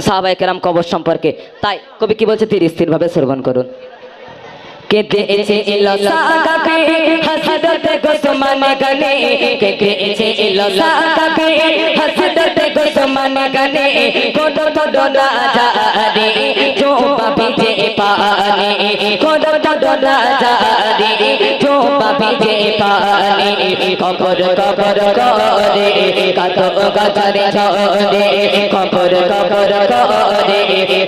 সাহাবাই কেরাম কবর সম্পর্কে। তাই কবি কি বলছে? তিনি স্থিরভাবে শ্রবণ করুন। কে দিয়েছে চোখে পানি কপর কপর করে কত গছরে ছড়ে কপর কপর করে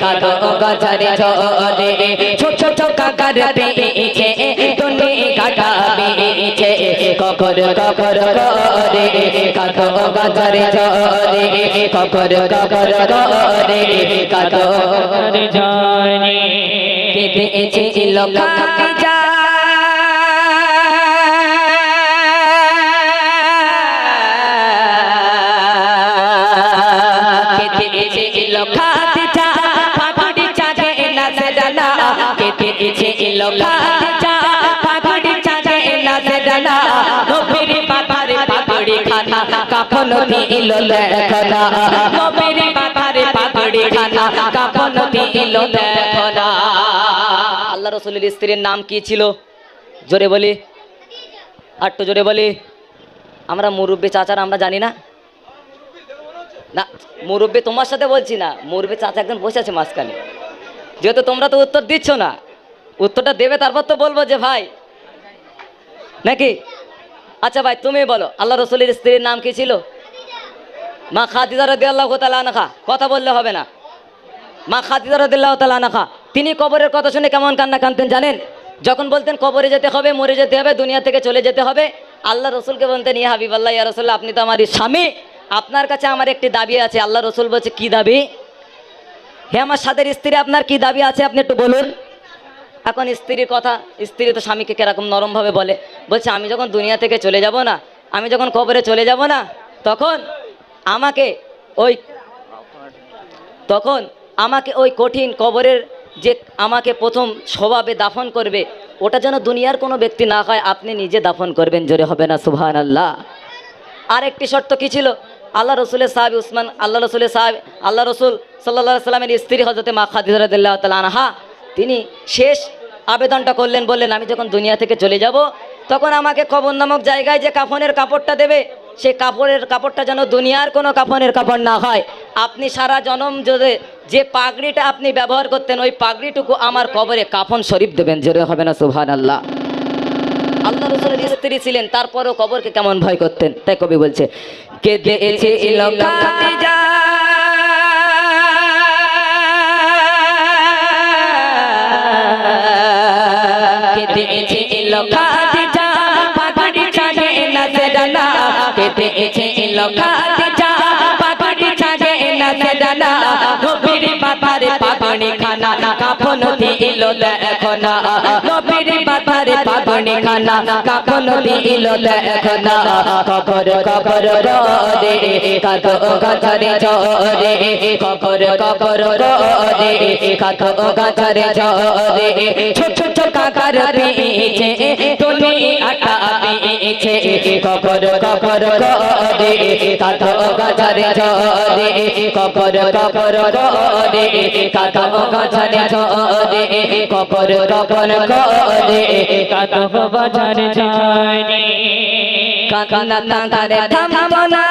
কত গছরে ছড়ে ছোট ছোট কাকার পেয়েছে তুমি কাকা পেয়েছে কপর কপর করে কত গছরে ছড়ে কপর কপর করে কত জয় কেটেছে লোকা জানা নবীর বাবারে পাপড়ি খানা, কাফন বাবারে পাপড়ি খানা, কাফন দিল লেখনা আল্লাহ রসুলের স্ত্রীর নাম কি ছিল? জোরে বলি। আটটু জোরে বলি। আমরা মুরব্বী চাচারা, আমরা জানি না। না, মুরব্বী তোমার সাথে বলছি না। মুরব্বী চাচা একজন বসে আছে মাঝখানে। যেহেতু তোমরা তো উত্তর দিচ্ছ না। উত্তরটা দেবে, তারপর তো বলব যে ভাই। নাকি? আচ্ছা ভাই, তুমি বলো, আল্লাহ রসুলের স্ত্রীর নাম কি ছিল? মা খাদিজা রদি আল্লাহ তালানাখা কথা বললে হবে না। মা খাদিজা রদিল্লাহ তালানাখা তিনি কবরের কথা শুনে কেমন কান্না কানতেন জানেন? যখন বলতেন কবরে যেতে হবে, মরে যেতে হবে, দুনিয়া থেকে চলে যেতে হবে, আল্লাহ রসুলকে বলতেন, ইয়া হাবিব আল্লাহ ইয়া রসুল্লাহ আপনি তো আমার স্বামী। আপনার কাছে আমার একটি দাবি আছে, আল্লাহ রসুল বলছে, কি দাবি? হ্যাঁ আমার সাদের স্ত্রী, আপনার কি দাবি আছে, আপনি একটু বলুন। এখন স্ত্রীর কথা, স্ত্রী তো স্বামীকে কীরকম নরমভাবে বলে। বলছে, আমি যখন দুনিয়া থেকে চলে যাব না, আমি যখন কবরে চলে যাব না, তখন আমাকে ওই, তখন আমাকে ওই কঠিন কবরের যে আমাকে প্রথম স্বভাবে দাফন করবে, ওটা যেন দুনিয়ার কোনো ব্যক্তি না হয় আপনি নিজে দাফন করবেন, জোরে হবে না সুবহান আল্লাহ আর একটি শর্ত কি ছিল? আল্লাহ রসুলের সাহেব উসমান, আল্লাহ রসুলের সাহেব, আল্লাহ রসুল সাল্লাহ সাল্লামের স্ত্রী হজরতে মা খাদিজারদুল্লাহ তালা আনহা, তিনি শেষ আবেদনটা করলেন বললেন আমি যখন দুনিয়া থেকে চলে যাব তখন আমাকে কবর নামক জায়গায় যে কাফনের কাপড়টা দেবে সে কাপড়ের কাপড়টা যেন দুনিয়ার কোনো কাফনের কাপড় না হয়। আপনি সারা জনম যদি যে পাগড়িটা আপনি ব্যবহার করতেন ওই পাগড়িটুকু আমার কবরে কাফন শরীফ দেবেন। জোরে হবে না সুবহান আল্লাহ আল্লাহ রসুলের স্ত্রী ছিলেন তারপরও কবরকে কেমন ভয় করতেন? তাই কবি বলছে কে দিয়েছে খাদিজা কে দিয়েছে খাদিজা পাগড়ি ছাড়ে নাচে ডানা কে দিয়েছে খাদিজা পাগড়ি ছাড়ে নাচে ডানা নবীর বাবারে পাগড়ি খানা, কাফন দিল দেখো না নবীর বাবারে পাগড়ি খানা, কাফন দিল দেখো না কবর কবর রে কাতো গাছরে ঝরে কবর কবর রে কাতো গাছরে ঝরে ছোট ছোট কাকার পেয়েছে তুমি আটা পেয়েছে কবর কবর রে কাতো গাছরে ঝরে কবর কবর রে কাতো গাছরে ঝরে কবর কবর রে কাতো বাজার জানি কাকানা তাঙ্গারে থামতো না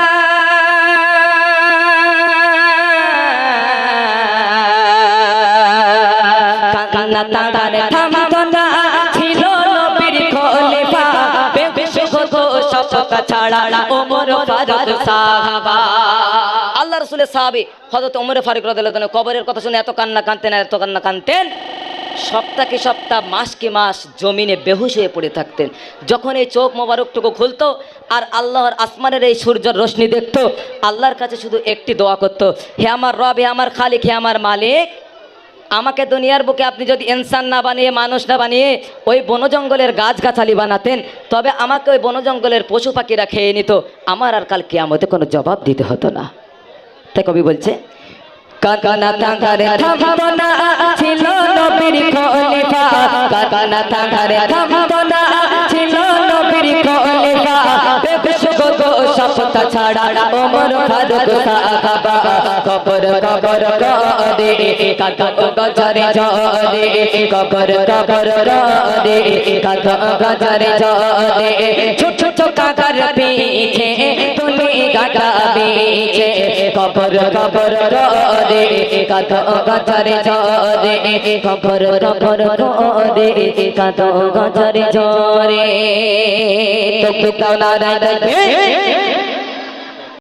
কাকানা তাঙ্গারে থামতো সপকা ছাড়া আল্লাহ রাসূলের সাহাবী হযরত ওমর ফারুক রাদিয়াল্লাহু কবরের কথা শুনে এত কান্না কানতেন এত কান্না কানতেন সপ্তাহ মাসকে মাস জমিনে বেহুশ হয়ে পড়ে থাকতেন। যখন এই চোখ মোবারকটুকু খুলতো আর আল্লাহর আসমানের এই সূর্যের রশ্মি দেখতো, আল্লাহর কাছে শুধু একটি দোয়া করতো, হে আমার রব, হে আমার খালিক, হে আমার মালিক আমাকে দুনিয়ার বুকে আপনি যদি ইনসান না বানিয়ে, মানুষ না বানিয়ে ওই বনজঙ্গলের গাছগাছালি বানাতেন, তবে আমাকে ওই বনজঙ্গলের পশু পাখিরা খেয়ে নিত। আমার আর কাল কেয়ামতে কোনো জবাব দিতে হতো না। তাই কবি বলছে কাকানা ছিল কাকানা ছাড়া ওমর ফারুক সাহাবা কবর কবর করে কাত গজরে জরে কবর কবর করে কাত গজরে জরে ছোট ছোট কাকার পিছে তুমি গাটা বিছে কবর কবর করে কাত গজরে জরে কবর কবর করে কাত গজরে জরে তো পিতা নারায়ণ